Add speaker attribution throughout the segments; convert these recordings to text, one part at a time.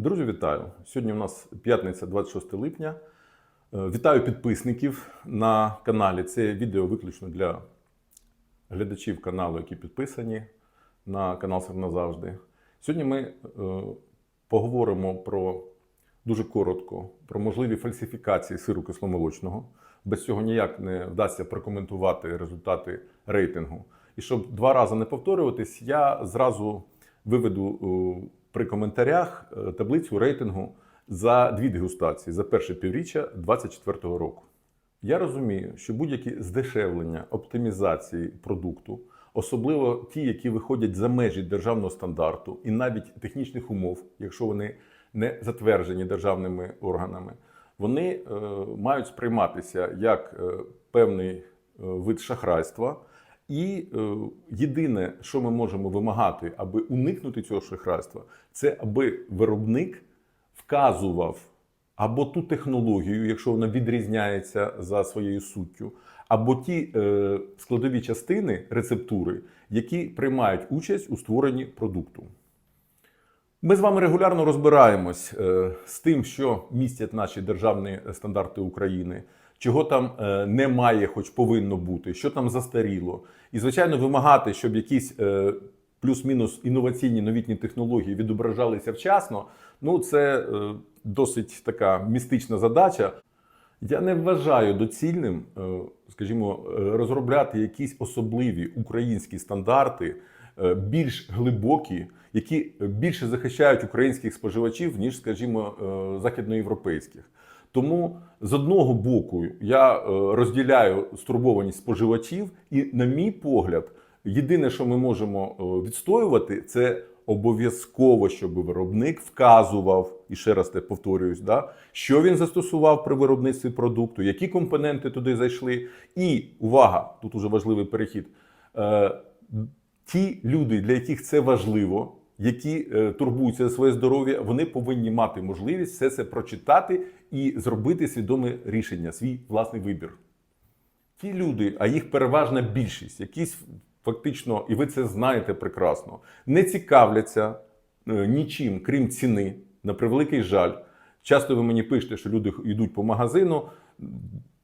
Speaker 1: Друзі, вітаю! Сьогодні у нас п'ятниця, 26 липня. Е, Вітаю підписників на каналі. Це відео виключно для глядачів каналу, які підписані на канал «Сир назавжди. Сьогодні ми е, поговоримо про дуже коротко про можливі фальсифікації сиру кисломолочного. Без цього ніяк не вдасться прокоментувати результати рейтингу. І щоб два рази не повторюватись, я зразу виведу е, при коментарях е, таблицю рейтингу за дві дегустації за перше півріччя 2024 року. Я розумію, що будь-які здешевлення оптимізації продукту, особливо ті, які виходять за межі державного стандарту і навіть технічних умов, якщо вони не затверджені державними органами, вони е, мають сприйматися як е, певний вид шахрайства. І е, єдине, що ми можемо вимагати, аби уникнути цього шахрайства, це аби виробник вказував або ту технологію, якщо вона відрізняється за своєю суттю, або ті е, складові частини рецептури, які приймають участь у створенні продукту. Ми з вами регулярно розбираємось е, з тим, що містять наші державні стандарти України, чого там е, немає, хоч повинно бути, що там застаріло. І, звичайно, вимагати, щоб якісь е, плюс-мінус інноваційні новітні технології відображалися вчасно. Ну, це е, досить така містична задача. Я не вважаю доцільним, скажімо, розробляти якісь особливі українські стандарти, більш глибокі, які більше захищають українських споживачів, ніж, скажімо, західноєвропейських. Тому з одного боку я е, розділяю стурбованість споживачів, і, на мій погляд, єдине, що ми можемо е, відстоювати, це обов'язково, щоб виробник вказував, і ще раз те повторююсь, да, що він застосував при виробництві продукту, які компоненти туди зайшли. І увага, тут уже важливий перехід. Е, ті люди, для яких це важливо, які е, турбуються за своє здоров'я, вони повинні мати можливість все це прочитати і зробити свідоме рішення, свій власний вибір. Ті люди, а їх переважна більшість, якісь фактично, і ви це знаєте прекрасно, не цікавляться е, нічим, крім ціни, на превеликий жаль. Часто ви мені пишете, що люди йдуть по магазину,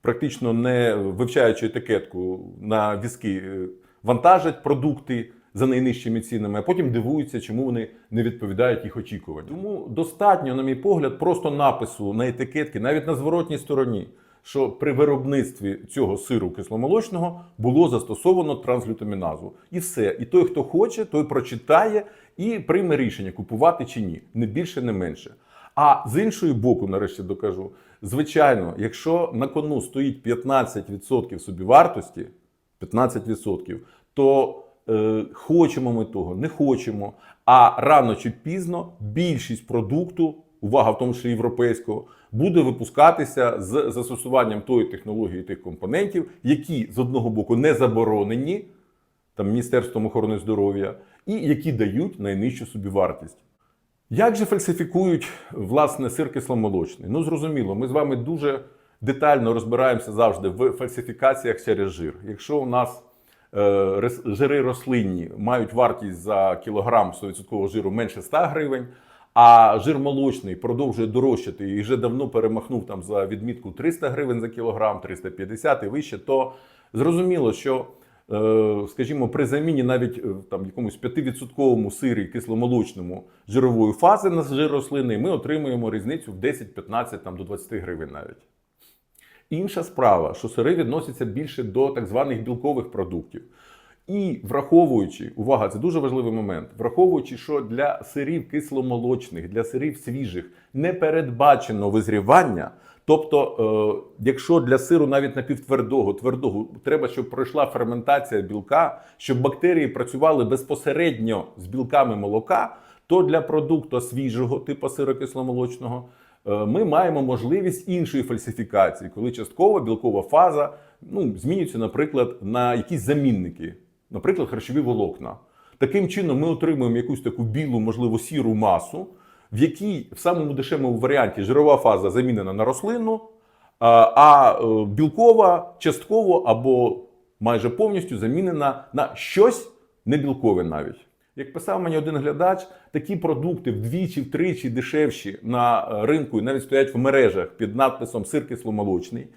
Speaker 1: практично не вивчаючи етикетку на візки, е, вантажать продукти за найнижчими цінами, а потім дивуються, чому вони не відповідають їх очікуванням. Тому достатньо, на мій погляд, просто напису на етикетки, навіть на зворотній стороні, що при виробництві цього сиру кисломолочного було застосовано транслютаміназу. І все. І той, хто хоче, той прочитає і прийме рішення, купувати чи ні. Не більше, не менше. А з іншої боку, нарешті докажу, звичайно, якщо на кону стоїть 15% собівартості, 15%, то хочемо ми того, не хочемо. А рано чи пізно більшість продукту, увага в тому числі європейського, буде випускатися з застосуванням тої технології тих компонентів, які з одного боку не заборонені там Міністерством охорони здоров'я, і які дають найнижчу собівартість. Як же фальсифікують власне сир кисломолочний? Ну зрозуміло, ми з вами дуже детально розбираємося завжди в фальсифікаціях через жир. Якщо у нас е, жири рослинні мають вартість за кілограм 100% жиру менше 100 гривень, а жир молочний продовжує дорожчати і вже давно перемахнув там за відмітку 300 гривень за кілограм, 350 і вище, то зрозуміло, що е, скажімо, при заміні навіть е, там якомусь 5% сирі кисломолочному жирової фази на жир рослини, ми отримуємо різницю в 10-15 там, до 20 гривень навіть. Інша справа, що сири відносяться більше до так званих білкових продуктів. І враховуючи, увага, це дуже важливий момент, враховуючи, що для сирів кисломолочних, для сирів свіжих не передбачено визрівання. Тобто, е, якщо для сиру навіть напівтвердого, твердого, треба, щоб пройшла ферментація білка, щоб бактерії працювали безпосередньо з білками молока, то для продукту свіжого типу сирокисломолочного ми маємо можливість іншої фальсифікації, коли часткова білкова фаза ну, змінюється, наприклад, на якісь замінники, наприклад, харчові волокна. Таким чином, ми отримуємо якусь таку білу, можливо, сіру масу, в якій в самому дешевому варіанті жирова фаза замінена на рослинну, а, а е, білкова частково або майже повністю замінена на щось небілкове навіть. Як писав мені один глядач, такі продукти вдвічі, втричі дешевші на е, ринку і навіть стоять в мережах під надписом сир кисломолочний.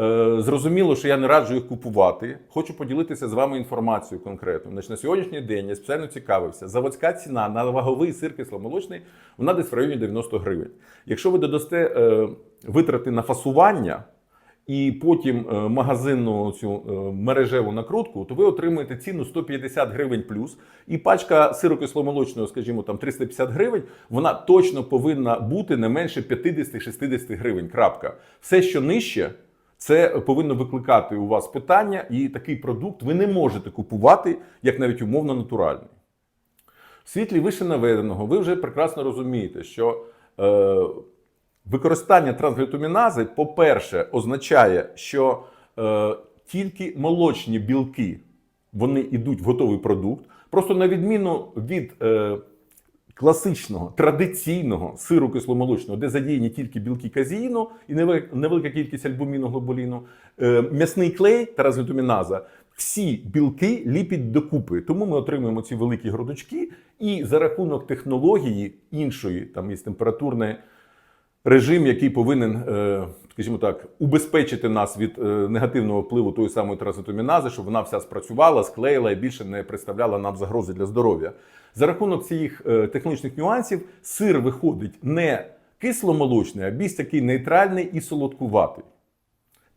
Speaker 1: Е, Зрозуміло, що я не раджу їх купувати. Хочу поділитися з вами інформацією конкретно. Значить, на сьогоднішній день я спеціально цікавився. Заводська ціна на ваговий сир кисломолочний вона десь в районі 90 гривень. Якщо ви додасте е, витрати на фасування і потім е, магазинну цю е, мережеву накрутку, то ви отримаєте ціну 150 гривень плюс. І пачка сиру кисломолочного, скажімо, там 350 гривень, вона точно повинна бути не менше 50-60 гривень. Крапка. Все, що нижче. Це повинно викликати у вас питання, і такий продукт ви не можете купувати як навіть умовно натуральний. В світлі вище наведеного ви вже прекрасно розумієте, що е, використання трансглютамінази, по-перше, означає, що е, тільки молочні білки вони йдуть в готовий продукт. Просто на відміну від е, класичного традиційного сиру кисломолочного, де задіяні тільки білки казеїну і невелика кількість альбуміну глобуліну, е, м'ясний клей та разглютаміназа, всі білки ліпять докупи. Тому ми отримуємо ці великі грудочки, і за рахунок технології іншої, там є температурний режим, який повинен, е, скажімо так, убезпечити нас від е, негативного впливу тої самої трансглютамінази, щоб вона вся спрацювала, склеїла і більше не представляла нам загрози для здоров'я. За рахунок цих е, технологічних нюансів сир виходить не кисломолочний, а більш такий нейтральний і солодкуватий.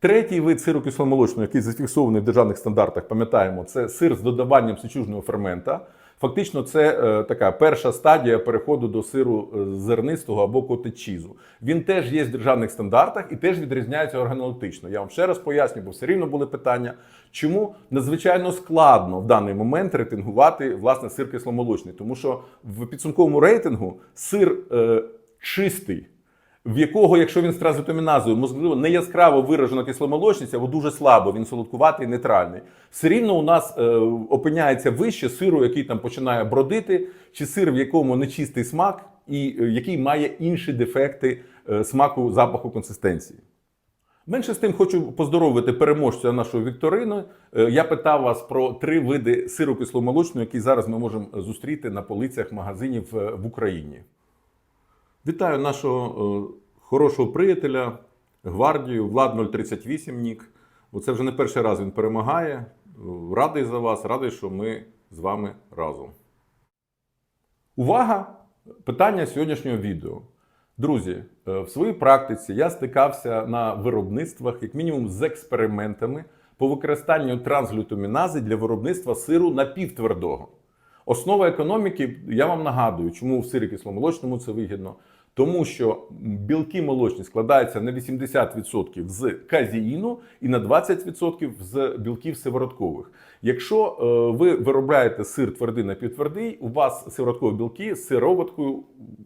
Speaker 1: Третій вид сиру кисломолочного, який зафіксований в державних стандартах, пам'ятаємо, це сир з додаванням сечужного фермента. Фактично, це е, така перша стадія переходу до сиру е, зернистого або котечізу. Він теж є в державних стандартах і теж відрізняється органолептично. Я вам ще раз поясню, бо все рівно були питання, чому надзвичайно складно в даний момент рейтингувати власне сир кисломолочний, тому що в підсумковому рейтингу сир е, чистий в якого, якщо він з транзитоміназою, можливо, не яскраво виражена кисломолочність, або дуже слабо, він солодкуватий, нейтральний. Все рівно у нас е, опиняється вище сиру, який там починає бродити, чи сир, в якому нечистий смак, і е, який має інші дефекти е, смаку, запаху, консистенції. Менше з тим хочу поздоровити переможця нашої вікторини. Е, Я питав вас про три види сиру кисломолочного, які зараз ми можемо зустріти на полицях магазинів е, в Україні. Вітаю нашого е, хорошого приятеля, гвардію, Влад 038 Нік. Оце вже не перший раз він перемагає. Радий за вас, радий, що ми з вами разом. Увага! Питання сьогоднішнього відео. Друзі, е, в своїй практиці я стикався на виробництвах, як мінімум, з експериментами по використанню трансглютамінази для виробництва сиру напівтвердого. Основа економіки, я вам нагадую, чому в сирі кисломолочному це вигідно. Тому що білки молочні складаються на 80% з казеїну і на 20% з білків сивороткових. Якщо е, ви виробляєте сир твердий напівтвердий, у вас сивороткові білки з сироваткою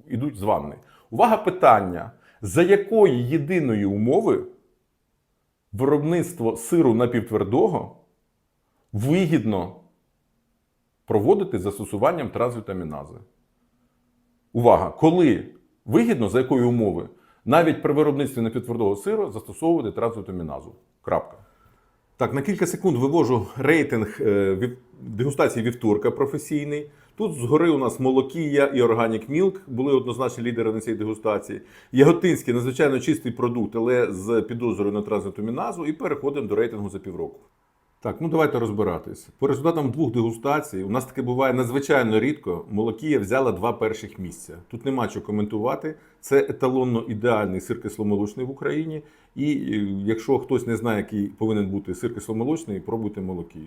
Speaker 1: йдуть з ванни. Увага питання: за якої єдиної умови виробництво сиру напівтвердого вигідно проводити застосуванням трансглютамінази? Увага! Коли вигідно, за якої умови, навіть при виробництві напівтвердого сиру застосовувати трансглютаміназу. Крапка. Так, на кілька секунд вивожу рейтинг е, дегустації вівторка професійний. Тут згори у нас Молокія і Organic Milk були однозначні лідери на цій дегустації. Яготинський надзвичайно чистий продукт, але з підозрою на трансглютаміназу. І переходимо до рейтингу за півроку. Так, ну давайте розбиратись. По результатам двох дегустацій, у нас таке буває надзвичайно рідко. Молокія взяла два перших місця. Тут нема що коментувати. Це еталонно ідеальний сир кисломолочний в Україні. І е, якщо хтось не знає, який повинен бути сир кисломолочний, пробуйте молокію.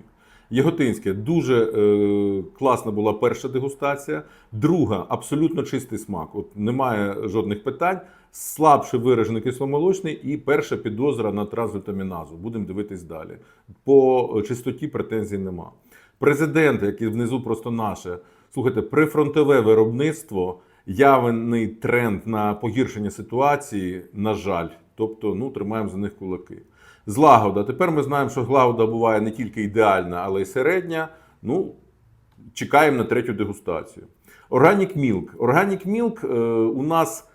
Speaker 1: Яготинське дуже е, класна була перша дегустація. Друга абсолютно чистий смак. От немає жодних питань. Слабше виражений кисломолочний і перша підозра на трансглютаміназу. Будемо дивитись далі. По чистоті претензій нема. Президент, який внизу просто наше, слухайте, прифронтове виробництво, явний тренд на погіршення ситуації, на жаль. Тобто, ну, тримаємо за них кулаки. Злагода. Тепер ми знаємо, що злагода буває не тільки ідеальна, але й середня. Ну, чекаємо на третю дегустацію. Milk. Organic Milk е, у нас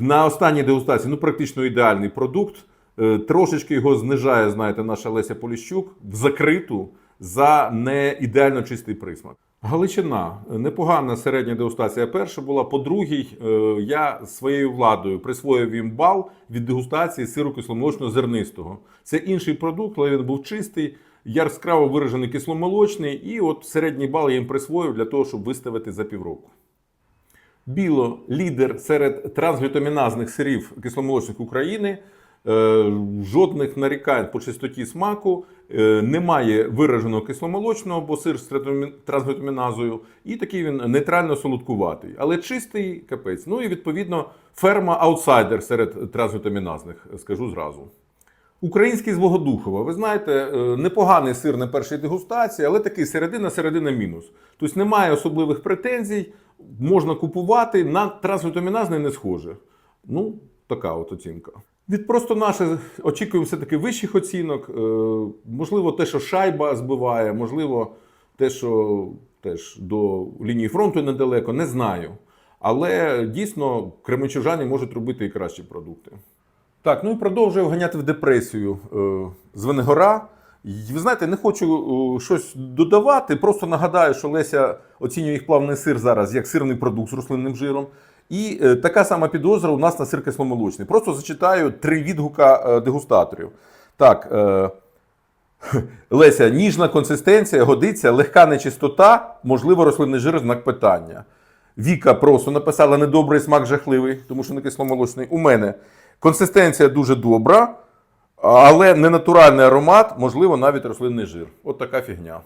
Speaker 1: на останній дегустації ну, практично ідеальний продукт. Е, Трошечки його знижає, знаєте, наша Леся Поліщук в закриту за не ідеально чистий присмак. Галичина. Непогана середня дегустація перша була. По другій, е, я своєю владою присвоїв їм бал від дегустації сиру кисломолочного зернистого. Це інший продукт, але він був чистий, яскраво виражений кисломолочний. І от середній бал я їм присвоїв для того, щоб виставити за півроку. Біло лідер серед трансглютаміназних сирів кисломолочних України. Е, Жодних нарікань по чистоті смаку, е, немає вираженого кисломолочного, бо сир з трансглютаміназою, і такий він нейтрально солодкуватий, але чистий капець. Ну і відповідно ферма аутсайдер серед трансглютаміназних, скажу зразу. Український з Богодухова. Ви знаєте, е, непоганий сир на першій дегустації, але такий середина, середина мінус. Тобто немає особливих претензій, можна купувати, на трансглютаміназний не схоже. Ну, така от оцінка. Від просто наше очікуємо все-таки вищих оцінок. Е, Можливо, те, що шайба збиває, можливо, те, що теж до лінії фронту недалеко, не знаю. Але дійсно кременчужані можуть робити і кращі продукти. Так, ну і продовжую вганяти в депресію е, з Венегора. Ви знаєте, не хочу е, щось додавати. Просто нагадаю, що Леся оцінює їх плавний сир зараз як сирний продукт з рослинним жиром. І е, така сама підозра у нас на сир кисломолочний. Просто зачитаю три відгука е, дегустаторів. Так, е, Леся, ніжна консистенція, годиться, легка нечистота, можливо, рослинний жир знак питання. Віка просто написала недобрий смак жахливий, тому що не кисломолочний. У мене консистенція дуже добра, але не натуральний аромат, можливо, навіть рослинний жир. От така фігня.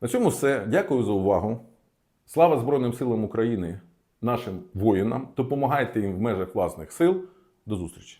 Speaker 1: На цьому все. Дякую за увагу. Слава Збройним силам України, нашим воїнам. Допомагайте їм в межах власних сил. До зустрічі!